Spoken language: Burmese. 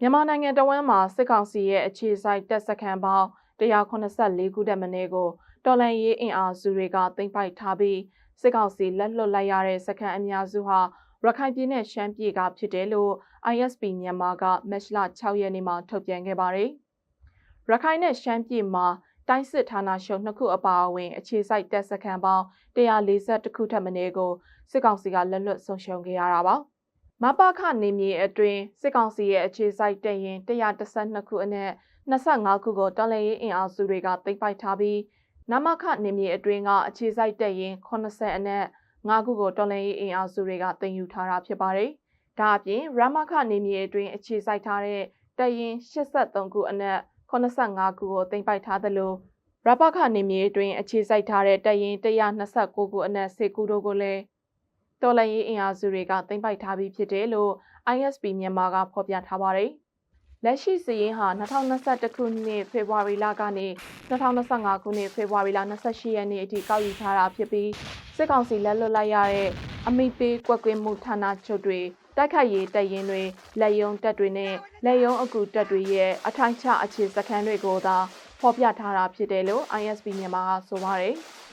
မြန်မာနိုင်ငံတဝန်းမှာစစ်ကောင်စီရဲ့အခြေစိုက်တပ်စခန်းပေါင်း184ခုတက်မင်းကိုတော်လန်ရေးအင်အားစုတွေကသိမ်းပိုက်ထားပြီးစစ်ကောင်စီလက်လွတ်လိုက်ရတဲ့စခန်းအများစုဟာရခိုင်ပြည်နယ်ရှမ်းပြည်ကဖြစ်တယ်လို့ ISP မြန်မာကမက်လ6ရက်နေ့မှာထုတ်ပြန်ခဲ့ပါတယ်။ရခိုင်နဲ့ရှမ်းပြည်မှာတိုင်းစစ်ဌာနချုပ်နှစ်ခုအပါအဝင်အခြေစိုက်တပ်စခန်းပေါင်း140ခုထပ်မင်းကိုစစ်ကောင်စီကလက်လွတ်ဆုံးရှုံးခဲ့ရတာပါ။ မပခနေမြေအတွင်းစစ်ကောင်စီရဲ့အခြေစိုက်တပ်ရင်112ခုအနက်25ခုကိုတော်လှန်ရေးအင်အားစုတွေကသိမ်းပိုက်ထားပြီးနမခနေမြေအတွင်းကအခြေစိုက်တပ်ရင်80အနက်5ခုကိုတော်လှန်ရေးအင်အားစုတွေကတင်ယူထားတာဖြစ်ပါတယ်။ဒါအပြင်ရမခနေမြေအတွင်းအခြေစိုက်ထားတဲ့တပ်ရင်83ခုအနက်85ခုကိုတင်ပိုက်ထားသလိုရပခနေမြေအတွင်းအခြေစိုက်ထားတဲ့တပ်ရင်129ခုအနက်10ခုတို့ကိုလည်း တော်လှန်ရေးအင်အားစုတွေကတင်ပိုက်ထားပြီးဖြစ်တယ်လို့ ISP မြန်မာကဖော်ပြထားပါတယ်။လက်ရှိစည်ရင်ဟာ2021ခုနှစ်ဖေဖော်ဝါရီလကနေ2025ခုနှစ်ဖေဖော်ဝါရီလ28ရက်နေ့အထိကောက်ယူထားတာဖြစ်ပြီးစစ်ကောင်စီလက်လွတ်လိုက်ရတဲ့အမိပေးကွက်ကွင်းမှုဌာနချုပ်တွေတိုက်ခိုက်ရေးတပ်ရင်းတွေလက်ယုံတပ်တွေနဲ့လက်ယုံအကူတပ်တွေရဲ့အထိုင်ချအခြေစခန်းတွေကိုသာဖော်ပြထားတာဖြစ်တယ်လို့ ISP မြန်မာကဆိုပါတယ်။